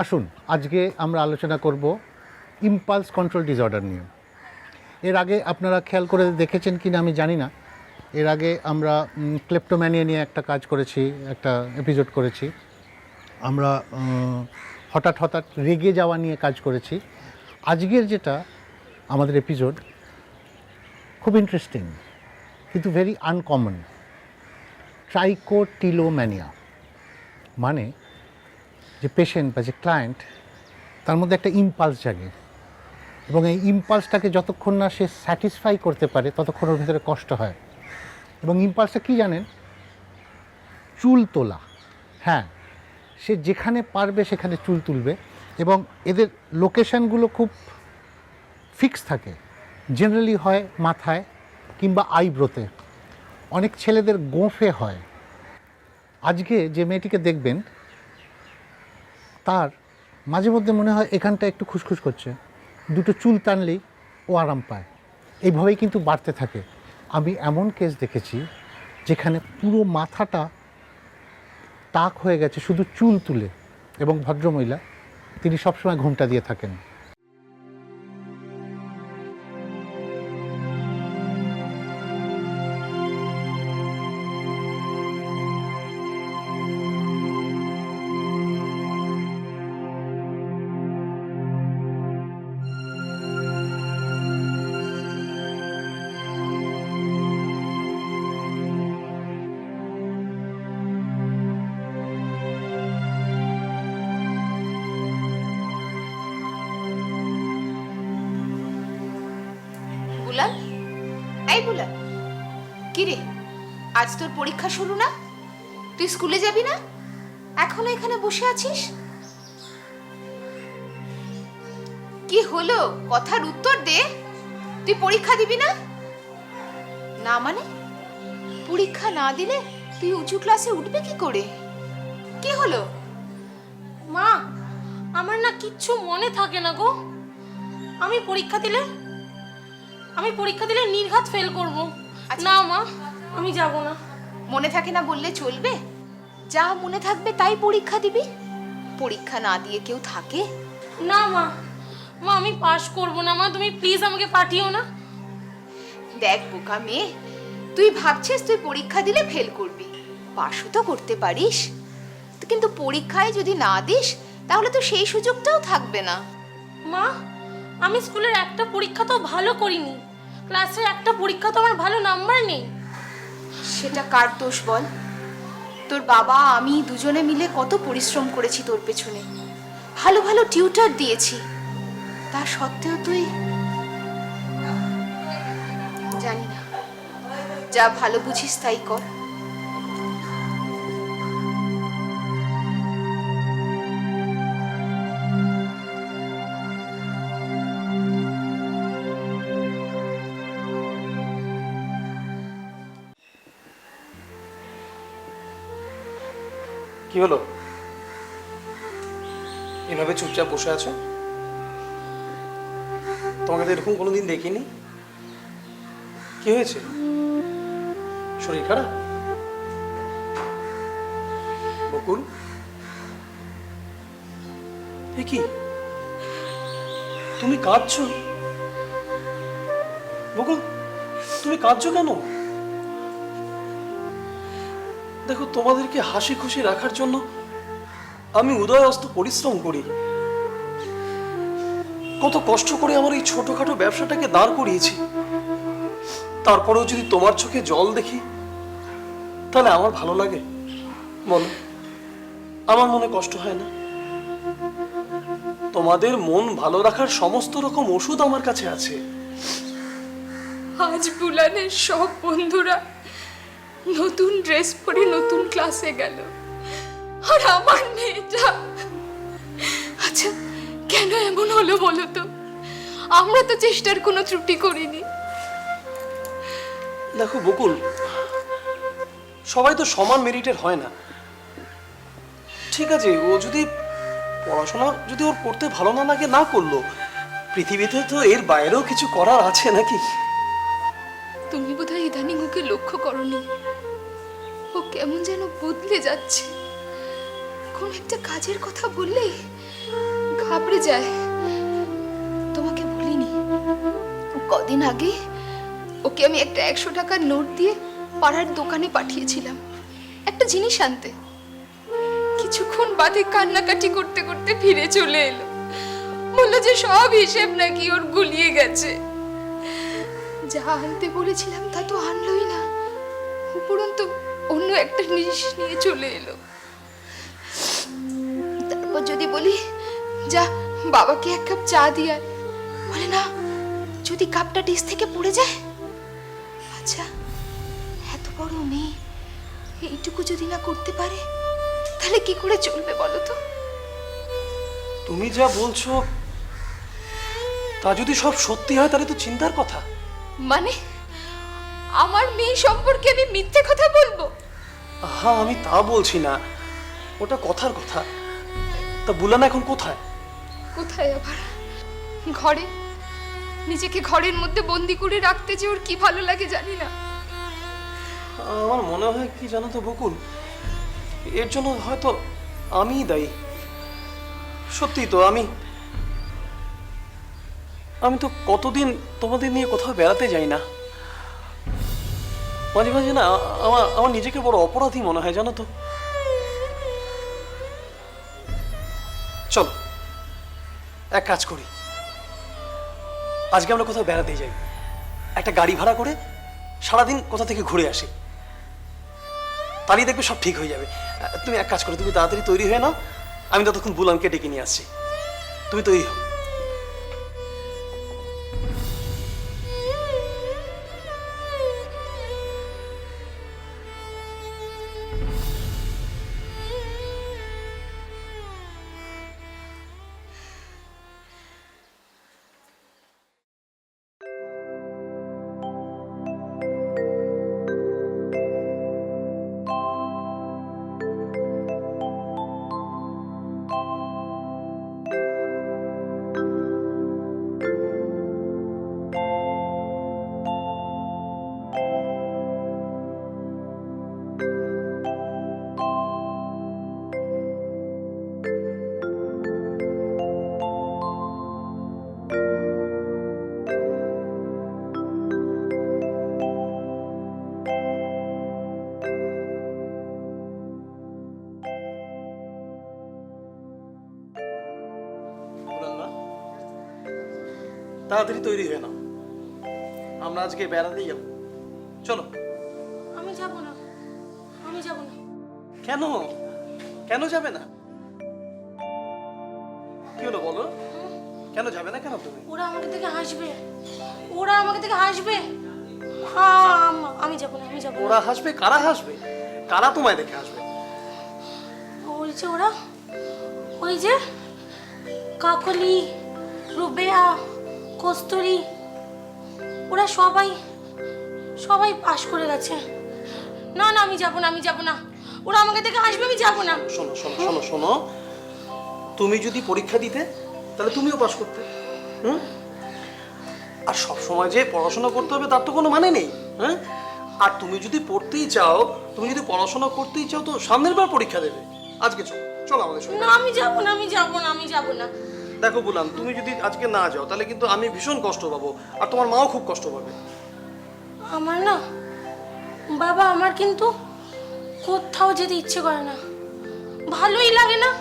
আসুন, আজকে আমরা আলোচনা করব ইম্পালস কন্ট্রোল ডিসঅর্ডার নিয়ে। এর আগে আপনারা খেয়াল করে দেখেছেন কি না আমি জানি না। এর আগে আমরা ক্লেপ্টোম্যানিয়া নিয়ে একটা কাজ করেছি, একটা এপিসোড করেছি। আমরা হঠাৎ হঠাৎ রেগে যাওয়া নিয়ে কাজ করেছি। আজকের যেটা আমাদের এপিসোড খুব ইন্টারেস্টিং কিন্তু ভেরি আনকমন ট্রাইকোটিলোম্যানিয়া মানে যে পেশেন্ট বা যে ক্লায়েন্ট তার মধ্যে একটা ইম্পালস জাগে। এবং এই ইম্পালসটাকে যতক্ষণ না সে স্যাটিসফাই করতে পারে, ততক্ষণ ওর ভিতরে কষ্ট হয়। এবং ইম্পালসটা কী জানেন? চুল তোলা। হ্যাঁ সে যেখানে পারবে সেখানে চুল তুলবে। এবং এদের লোকেশানগুলো খুব ফিক্স থাকে। জেনারেলি হয় মাথায় কিংবা আইব্রোতে অনেক ছেলেদের গোঁফে হয়। আজকে যে মেয়েটিকে দেখবেন তার মাঝে মধ্যে মনে হয় এখানটা একটু খুসখুস করছে। দুটো চুল টানলেই ও আরাম পায়। এইভাবেই কিন্তু বাড়তে থাকে। আমি এমন কেস দেখেছি যেখানে পুরো মাথাটা টাক হয়ে গেছে শুধু চুল তুলে এবং ভদ্রমহিলা, তিনি সবসময় ঘুমটা দিয়ে থাকেন। বুলাল? এই বুলাল কি রে আজ তোর পরীক্ষা শুরু না? তুই স্কুলে যাবি না? এখনও এখানে বসে আছিস? কি হলো? কথার উত্তর দে। তুই পরীক্ষা দিবি না? না মানে? পরীক্ষা না দিলে তুই উঁচু ক্লাসে উঠবে কি করে? কি হলো? মা, আমার না কিচ্ছু মনে থাকে না গো। আমি পরীক্ষা দিলে আমি পরীক্ষা দিলে নির্ঘাত ফেল করব। আচ্ছা। না মা আমি যাব না। মনে থাকে না বললে চলবে? যা মনে থাকবে তাই পরীক্ষা দিবি? পরীক্ষা না দিয়ে কেউ থাকে? না মা মা আমি পাশ করব না মা তুমি প্লিজ আমাকে পাঠিও না। দেখ বোকা মেয়ে তুই ভাবছিস তুই পরীক্ষা দিলে ফেল করবি। পাশও তো করতে পারিস। কিন্তু পরীক্ষায় যদি না দিস তাহলে তো সেই সুযোগটাও থাকবে না। মা আমি স্কুলের একটা পরীক্ষা তো ভালো করিনি। ক্লাসের একটা পরীক্ষা তো আমার ভালো নাম্বার নেই। সেটা কার দোষ বল? তোর বাবা, আমি দুজনে মিলে কত পরিশ্রম করেছি তোর পেছনে। ভালো ভালো টিউটার দিয়েছি। তা সত্ত্বেও তুই জানি না। যা ভালো বুঝিস তাই কর। কি হলো? এভাবে চুপচাপ বসে আছো? তোমাকে তো এরকম কোনোদিন দেখিনি। কি হয়েছে? শরীর খারাপ? বকুল? কি? তুমি কাঁদছো? বকুল, তুমি কাঁদছো কেন? দেখো, তোমাদেরকে হাসি খুশি রাখার জন্য আমি উদয় অস্ত পরিশ্রম করি। কত কষ্ট করে আমার এই ছোটখাটো ব্যবসাটাকে দাঁড় করিয়েছি। তারপরেও যদি তোমার চোখে জল দেখি, তাহলে আমার ভালো লাগে। বলো, আমার মনে কষ্ট হয় না? তোমাদের মন ভালো রাখার সমস্ত রকম ওষুধ আমার কাছে আছে। আজ বুলানের সব বন্ধুরা নতুন ড্রেস পরে নতুন ক্লাসে গেল। আর আমার মেয়েটা আচ্ছা কেন এমন হলো বলো তো? আমরা তো চেষ্টার কোনো ত্রুটি করিনি। দেখো বকুল সবাই তো সমান মেরিটের হয় না। ঠিক আছে ও যদি পড়াশোনা যদি ওর করতে ভালো না লাগে না করল পৃথিবীতে তো এর বাইরেও কিছু করার আছে নাকি? তুমি ইদানিং ওকে লক্ষ্য করনি। ও কেমন যেন বদলে যাচ্ছে। কোন একটা কাজের কথা বললেই ঘাবড়ে যায়। তোমাকে বলিনি, কদিন আগে ওকে আমি একটা একশো টাকার নোট দিয়ে পাড়ার দোকানে পাঠিয়েছিলাম। একটা জিনিস আনতে। কিছুক্ষণ বাদে কান্নাকাটি করতে করতে ফিরে চলে এলো। বলল যে সব হিসেব নাকি ওর গুলিয়ে গেছে। যা আনতে বলেছিলাম তা তো আনলোই না। উপরন্তু অন্য একটা জিনিস নিয়ে চলে এলো। তারপর যদি বলি, যা বাবাকে এক কাপ চা দিয়ে বলে, না, যদি কাপটা ডিস থেকে পড়ে যায়? আচ্ছা এত বড় মেয়ে, এইটুকু যদি না করতে পারে, তাহলে কি করে চলবে বলো তো? তুমি যা বলছো, তা যদি সব সত্যি হয়, তাহলে তো চিন্তার কথা। মানে আমার মেয়ে সম্পর্কে আমি মিথ্যে কথা বলব? হ্যাঁ আমি তা বলছি না। ওটা কথার কথা। তা বুলান এখন কোথায়? কোথায় আবার? ঘরে? নিজেকে ঘরের মধ্যে বন্দি করে রাখতে যে ওর কি ভালো লাগে জানি না। আমার মনে হয় কি জানো তো বকুল? এর জন্য হয়তো আমিই দায়ী। সত্যি তো আমি আমি তো কতদিন তোমাদের নিয়ে কোথাও বেড়াতে যাই না। মাঝে মাঝে না, আমার আমার নিজেকে বড় অপরাধী মনে হয়, জানো তো। চল, এক কাজ করি। আজকে আমরা কোথাও বেড়াতে যাই। একটা গাড়ি ভাড়া করে সারাদিন কোথা থেকে ঘুরে আসি। তাহলেই দেখবে সব ঠিক হয়ে যাবে। তুমি এক কাজ করো, তুমি তাড়াতাড়ি তৈরি হয়ে নাও। আমি ততক্ষণ বুলানকে ডেকে নিয়ে আসছি। তুমি তৈরি হও। তৈরি হয়ে নাও আমরা আজকে বেড়াতে যাব। চলো। আমি যাব না। আমি যাব না। কেন? কেন যাবে না? কি হলো বলো? কেন যাবে না কেন তুমি? ওরা আমাকে থেকে হাসবে। ওরা আমাকে থেকে হাসবে। আমি যাব না আমি যাব ওরা হাসবে? কারা হাসবে? কারা তোমায় দেখে হাসবে? ওই যে ওরা ওই যে কাকলি রুবেয়া কস্তুরি ওরা সবাই সবাই পাশ করে গেছে। না না আমি যাব না আমি যাব না। ওরা আমাকে থেকে হাসবে আমি যাব না। শোনো শোনো শোনো শোনো। তুমি যদি পরীক্ষা দিতে তাহলে তুমিও পাশ করতে। হুম? আর সব সময় যে পড়াশোনা করতে হবে তার তো কোনো মানে নেই হ্যাঁ? আর তুমি যদি পড়তেই চাও তুমি যদি পড়াশোনা করতেই চাও তো সামনের বার পরীক্ষা দেবে। আজকে চলো চলো আমাদের সঙ্গে। না আমি যাব না আমি যাব না আমি যাব না। দেখো বললাম তুমি যদি আজকে না যাও তাহলে কিন্তু আমি ভীষণ কষ্ট পাবো। আর তোমার মাও খুব কষ্ট পাবে। আমার না? বাবা আমার কিন্তু কোথাও যেতে ইচ্ছে করে না। ভালোই লাগে না?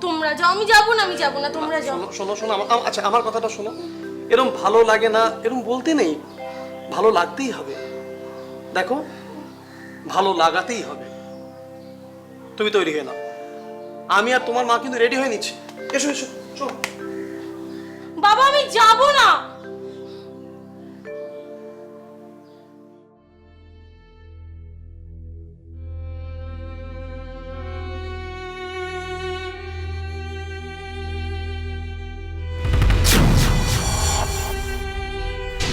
তোমরা যাও আমি যাব না আমি যাব না তোমরা যাও। শোনো শোনো আমার- আচ্ছা আমার কথাটা শোনো। এরম ভালো লাগে না এরম বলতে নেই। ভালো লাগতেই হবে। দেখো ভালো লাগাতেই হবে। তুমি তৈরি হয়ে নাও। আমি আর তোমার মা কিন্তু রেডি হয়ে নিচ্ছি। এসো এসো চলো। বাবা আমি যাব না।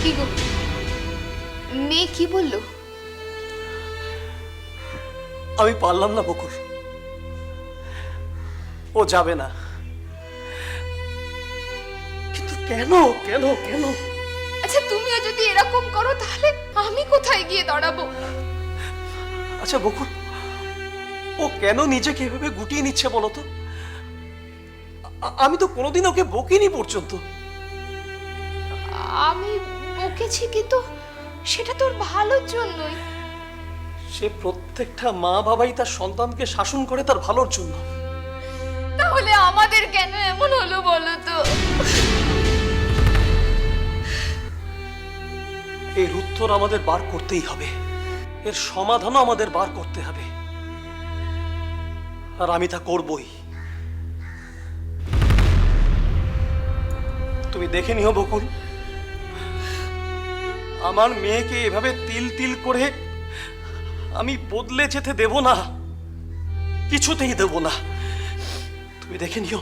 কি গো? মেয়ে কি বলল? আমি পারলাম না বকুল। ও যাবে না। কেন কেন কেন? আচ্ছা তুমিও যদি এরকম করো তাহলে আমি কোথায় গিয়ে দাঁড়াবো? আচ্ছা বকুল ও কেন নিজেকে এভাবে গুটিয়ে নিচ্ছে বলো তো? আমি তো কোনোদিন ওকে বকিনি পর্যন্ত। আমি বকেছি কিন্তু সেটা তোর ভালোর জন্যই। সে প্রত্যেকটা মা বাবাই তার সন্তানকে শাসন করে তার ভালোর জন্য। তাহলে আমাদের কেন এমন হলো বলো তো? এর উত্তর আমাদের বার করতেই হবে। এর সমাধানও আমাদের বার করতে হবে। আর আমি তা করবই। তুমি দেখে নিও বকুল। আমার মেয়েকে এভাবে তিল তিল করে আমি বদলে যেতে দেব না। কিছুতেই দেব না। তুমি দেখে নিও।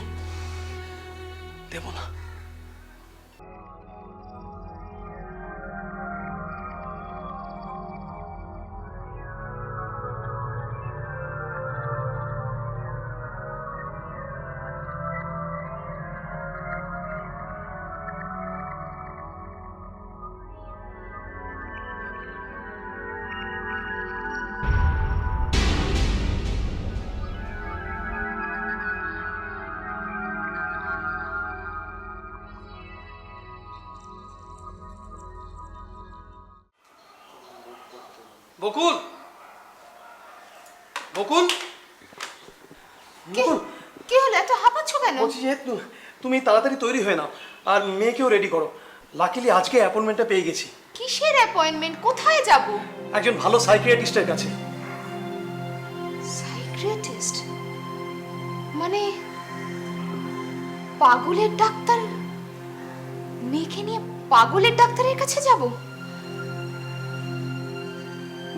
দেব না। বকুল। বকুল। বকুল। কি হলো? এত হাঁপাচ্ছ কেন? বলছি যে তু- তুমি তাড়াতাড়ি তৈরি হয়ে নাও আর মেয়েকেও রেডি করো। লাকিলি আজকে অ্যাপয়েন্টমেন্টটা পেয়ে গেছি। কিসের অ্যাপয়েন্টমেন্ট কোথায় যাব? একজন ভালো সাইকিয়াট্রিস্টের কাছে। সাইকিয়াট্রিস্ট মানে পাগলের ডাক্তার? মেয়েকে নিয়ে পাগলের ডাক্তারের কাছে যাব?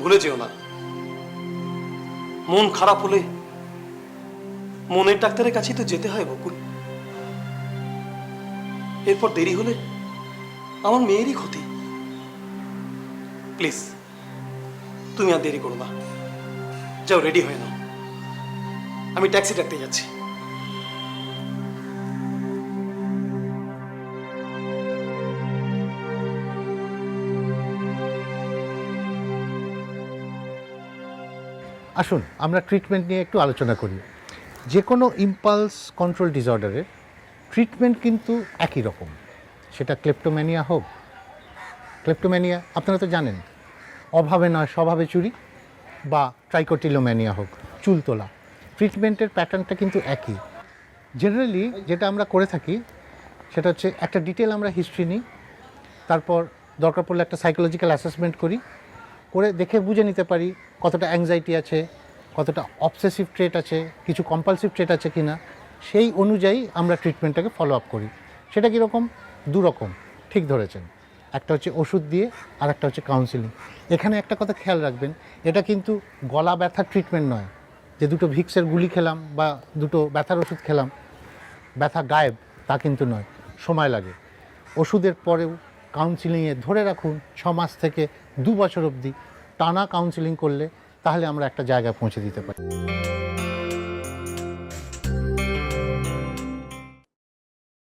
ভুলে যেও না। মন খারাপ হলে মনের ডাক্তারের কাছেই তো যেতে হয় বকুল। এরপর দেরি হলে আমার মেয়েরই ক্ষতি। প্লিজ, তুমি আর দেরি করো না। যাও, রেডি হয়ে নাও। আমি ট্যাক্সি ডাকতে যাচ্ছি। আসুন, আমরা ট্রিটমেন্ট নিয়ে একটু আলোচনা করি। যে কোনো ইম্পালস কন্ট্রোল ডিসঅর্ডারের ট্রিটমেন্ট কিন্তু একই রকম। সেটা ক্লেপ্টোম্যানিয়া হোক ক্লেপ্টোম্যানিয়া আপনারা তো জানেন, অভাবে নয়, স্বভাবে চুরি, বা ট্রাইকোটিলোম্যানিয়া হোক, চুল তোলা ট্রিটমেন্টের প্যাটার্নটা কিন্তু একই। জেনারেলি যেটা আমরা করে থাকি, সেটা হচ্ছে একটা ডিটেল আমরা হিস্ট্রি নিই, তারপর দরকার পড়লে একটা সাইকোলজিক্যাল অ্যাসেসমেন্ট করি, করে দেখে বুঝে নিতে পারি কতটা অ্যাংজাইটি আছে, কতটা অবসেসিভ ট্রেট আছে, কিছু কম্পালসিভ ট্রেট আছে কি না সেই অনুযায়ী আমরা ট্রিটমেন্টটাকে ফলো আপ করি। সেটা কীরকম? দু রকম ঠিক ধরেছেন। একটা হচ্ছে ওষুধ দিয়ে, আর একটা হচ্ছে কাউন্সিলিং এখানে একটা কথা খেয়াল রাখবেন, এটা কিন্তু গলা ব্যথার ট্রিটমেন্ট নয়। যে দুটো ভিক্সের গুলি খেলাম বা দুটো ব্যথার ওষুধ খেলাম, ব্যথা গায়েব, তা কিন্তু নয়, সময় লাগে। ওষুধের পরেও কাউন্সিলিংয়ে ধরে রাখুন, ছ মাস থেকে দু বছর অবধি টানা কাউন্সিলিং করলে তাহলে আমরা একটা জায়গায় পৌঁছে দিতে পারি।